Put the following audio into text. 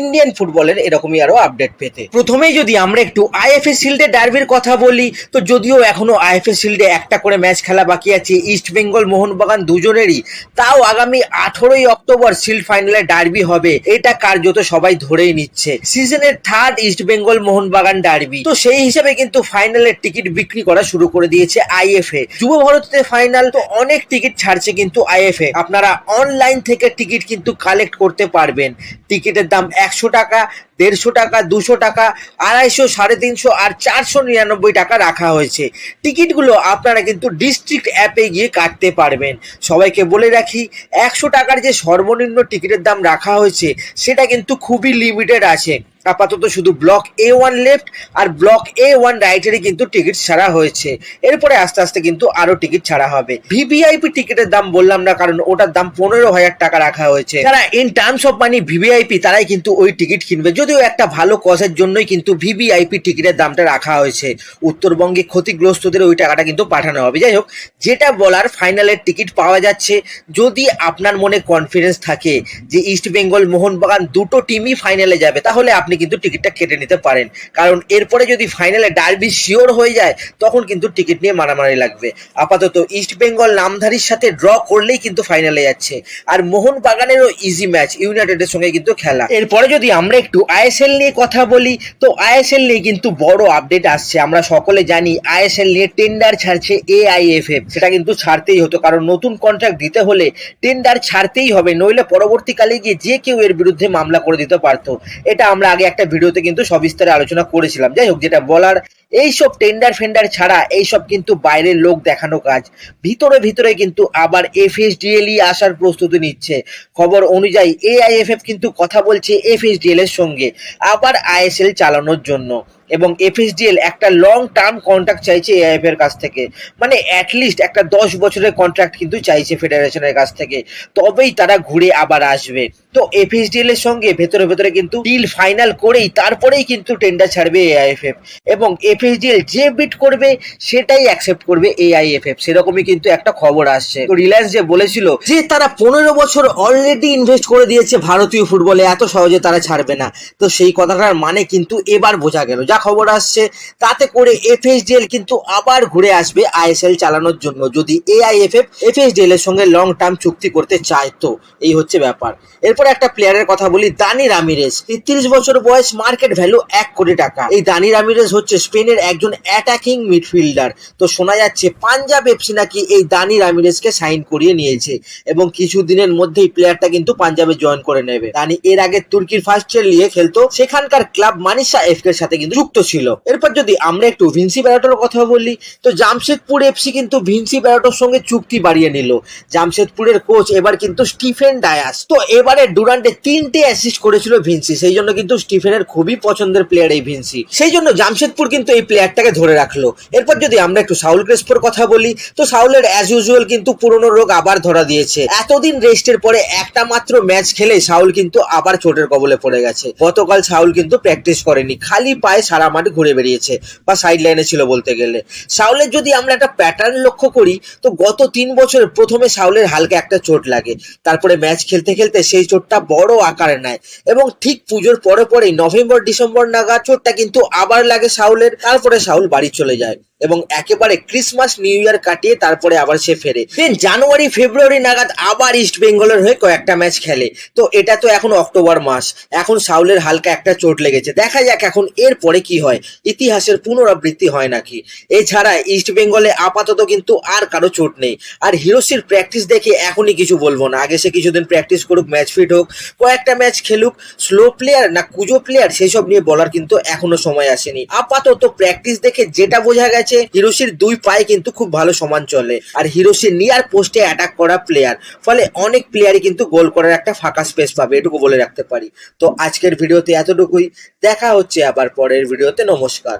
Indian ফুটবলের এরকমই আরও আপডেট পেতে। প্রথমেই যদি আমরা একটু আইএফএ শিল্ডে ডার্বির কথা বলি, তো যদিও এখনও আইএফএ শিল্ডে একটা করে ম্যাচ খেলা বাকি আছে ইস্ট বেঙ্গল মোহনবাগান দুজনেরই, তাও আগামী আঠেরোই অক্টোবর শিল্ড ফাইনালে ডার্বি হবে। এটা কার্যত সবাই ধরেই নিচ্ছে। সিজনের third east Bengal Mohun Bagan derby তো সেই হিসেবে কিন্তু ফাইনালের টিকিট বিক্রি করা শুরু করে দিয়েছে আইএফএ যুব ভারতীতে ফাইনাল তো অনেক টিকিট ছাড়ছে কিন্তু আইএফএ আপনারা অনলাইন থেকে টিকিট কিন্তু কালেক্ট করতে পারবেন। টিকিটের দাম একশো টাকা, দেড়শো টাকা, দুশো টাকা, আড়াইশো, সাড়ে তিনশো আর চারশো নিরানব্বই টাকা রাখা হয়েছে। টিকিটগুলো আপনারা কিন্তু ডিস্ট্রিক্ট অ্যাপে গিয়ে কাটতে পারবেন। সবাইকে বলে রাখি, একশো টাকার যে সর্বনিম্ন টিকিটের দাম রাখা হয়েছে, সেটা কিন্তু খুবই লিমিটেড আছে। আপাতত শুধু ব্লক এ ওয়ান লেফট আর ব্লক এ ওয়ান রাইটেরই কিন্তু টিকিট ছাড়া হয়েছে। এরপরে আস্তে আস্তে কিন্তু আরও টিকিট ছাড়া হবে। ভিভিআইপি টিকিটের দাম বললাম না, কারণ ওটার দাম পনেরো হাজার টাকা রাখা হয়েছে। যারা in terms of money VVIP তারাই কিন্তু ওই টিকিট কিনবে। যদিও একটা ভালো কজের জন্যই কিন্তু ভিভিআইপি টিকিটের দামটা রাখা হয়েছে। উত্তরবঙ্গে ক্ষতিগ্রস্তদের ওই টাকাটা কিন্তু পাঠানো হবে। যাই হোক, যেটা বলার ফাইনালের টিকিট পাওয়া যাচ্ছে। যদি আপনার মনে কনফিডেন্স থাকে যে ইস্ট বেঙ্গল মোহনবাগান দুটো টিমই ফাইনালে যাবে, তাহলে আপনি কিন্তু টিকিটটা কেটে নিতে পারেন। কারণ এরপরে যদি ফাইনালে ডার্বি শিওর হয়ে যায়, তখন কিন্তু টিকিট নিয়ে মারামারি লাগবে। আপাতত ইস্ট বেঙ্গল নামধারীর সাথে ড্র করলেই কিন্তু ফাইনালে যাচ্ছে। আর মোহনবাগানেরও ইজি ম্যাচ ইউনাইটেডের সঙ্গে কিন্তু খেলা। এরপরে যদি আমরা একটু আইএসএল নিয়ে কথা বলি, তো আইএসএল নিয়ে কিন্তু বড় আপডেট আসছে। আমরা সকলে জানি আইএসএল নিয়ে টেন্ডার ছাড়ছে এআইএফএফ সেটা কিন্তু ছাড়তেই হতো, কারণ নতুন কন্ট্রাক্ট দিতে হলে টেন্ডার ছাড়তেই হবে, নইলে পরবর্তীকালে গিয়ে যে কেউ এর বিরুদ্ধে মামলা করে দিতে পারতো। এটা আমরা আগে একটা ভিডিওতে কিন্তু সবিস্তারে আলোচনা করেছিলাম। যাই হোক যেটা বলার এইসব টেন্ডার ফেন্ডার ছাড়া এইসব কিন্তু বাইরের লোক দেখানো কাজ। ভিতরে ভিতরে কিন্তু আবার এফএসডিএলই আসার প্রস্তুতি নিচ্ছে। খবর অনুযায়ী এআইএফএফ কিন্তু কথা বলছে এফএসডিএল এর সঙ্গে, আবার আইএসএল চালানোর জন্য। এবং এফএসডিএল একটা লং টার্ম কন্ট্রাক্ট চাইছে এআইএফ এর কাছ থেকে। মানে অ্যাটলিস্ট একটা দশ বছরের কন্ট্রাক্ট কিন্তু চাইছে ফেডারেশনের কাছ থেকে। তবেই তারা ঘুরে আবার আসবে। তো এফএসডিএল এর সঙ্গে ভেতরে ভেতরে কিন্তু ডিল ফাইনাল করেই তারপরেই কিন্তু টেন্ডার ছাড়বে এআইএফএফ এবং এফএসডিএল যে বিট করবে, সেটাই অ্যাকসেপ্ট করবে এআইএফএফ সেরকমই কিন্তু একটা খবর আসছে। তো রিলায়েন্স যে বলেছিল যে তারা পনেরো বছর অলরেডি ইনভেস্ট করে দিয়েছে ভারতীয় ফুটবলে এত সহজে তারা ছাড়বে না। তো সেই কথাটার মানে কিন্তু এবার বোঝা গেল। যা খবর আসছে, তাতে করে এফএসডিএল কিন্তু আবার ঘুরে আসবে আইএসএল চালানোর জন্য, যদি এআইএফএফ এফএসডিএল এর সঙ্গে লং টার্ম চুক্তি করতে চায় তো। এই হচ্ছে ব্যাপার। এরপর একটা প্লেয়ারের কথা বলি, দানি রামিরেজ। তেত্রিশ বছর বয়স মার্কেট ভ্যালু এক কোটি টাকা। এই দানি রামিরেজ হচ্ছে স্পেনের একজন অ্যাটাকিং মিডফিল্ডার তো শোনা যাচ্ছে, পাঞ্জাব এফসি নাকি এই দানি রামিরেজকে সাইন করিয়ে নিয়েছে এবং কিছু দিনের মধ্যেই প্লেয়ারটা কিন্তু পাঞ্জাবে জয়েন করে নেবে। দানি এর আগে তুর্কির ফার্স্ট নিয়ে খেলতো, সেখানকার ক্লাব মানিসা এফকে এর সাথে কিন্তু যুক্ত ছিল। এরপর যদি আমরা একটু ভিনসি ব্যারাটোর কথা বলি, তো জামশেদপুর এফসি কিন্তু ভিনসি ব্যারাটোর সঙ্গে চুক্তি বাড়িয়ে নিল। জামশেদপুরের কোচ এবার কিন্তু স্টিফেন ডায়াস। তো এবারে ডুরান্টে তিনটে অ্যাসিস্ট করেছিল ভিনসি, সেই জন্য কিন্তু স্টিফেনের খুবই পছন্দের প্লেয়ার এই ভিনসি। সেই জন্য জামশেদপুর কিন্তু এই প্লেয়ারটাকে ধরে রাখল। এরপর যদি আমরা একটু সাউল ক্রেসপোর কথা বলি, তো সাউলের অ্যাজ ইউজুয়াল কিন্তু পুরনো রোগ আবার ধরা দিয়েছে। এতদিন রেস্টের পরে একটা মাত্র ম্যাচ খেলে সাউল কিন্তু আবার চোটের কবলে পড়ে গেছে। গতকাল সাউল কিন্তু প্র্যাকটিস করেনি, খালি পায়ে সারা মাঠ ঘুরে বেরিয়েছে বা সাইড লাইনে ছিল বলতে গেলে। সাউলের যদি আমরা একটা প্যাটার্ন লক্ষ্য করি, তো গত তিন বছর প্রথমে সাউলের হালকা একটা চোট লাগে। তারপরে ম্যাচ খেলতে খেলতে সেই চোটটা বড় আকারে নেয়। এবং ঠিক পুজোর পরে পরেই নভেম্বর ডিসেম্বর নাগাদ চোটটা কিন্তু আবার লাগে সাউলের। তারপরে সাউল বাড়ি চলে যায়। এবং একেবারে ক্রিসমাস নিউ ইয়ার কাটিয়ে তারপরে আবার সে ফেরে। দেন জানুয়ারি ফেব্রুয়ারি নাগাদ আবার ইস্ট বেঙ্গলের হয়ে কয়েকটা ম্যাচ খেলে। তো এটা তো এখন অক্টোবর মাস। এখন সাউলের হালকা একটা চোট লেগেছে। দেখা যাক এখন এর পরে কি হয়। ইতিহাসের পুনরাবৃত্তি হয় নাকি। এছাড়া ইস্ট বেঙ্গলে আপাতত কিন্তু আর কারও চোট নেই। আর হিরোসির প্র্যাকটিস দেখে এখনই কিছু বলব না। আগে সে কিছুদিন প্র্যাকটিস করুক ম্যাচ ফিট হোক, কয়েকটা ম্যাচ খেলুক স্লো প্লেয়ার না কুজো প্লেয়ার সেসব নিয়ে বলার কিন্তু এখনও সময় আসেনি। আপাতত প্র্যাকটিস দেখে যেটা বোঝা গেছে হিরোসির দুই পায়ে কিন্তু খুব ভালো সমান চলে। আর হিরোসি নিয়ার পোস্টে অ্যাটাক করা প্লেয়ার ফলে অনেক প্লেয়ারই কিন্তু গোল করার একটা ফাঁকা স্পেস পাবে, এটুকু বলে রাখতে পারি। তো আজকের ভিডিওতে এতটুকুই। দেখা হচ্ছে আবার পরের ভিডিওতে। নমস্কার।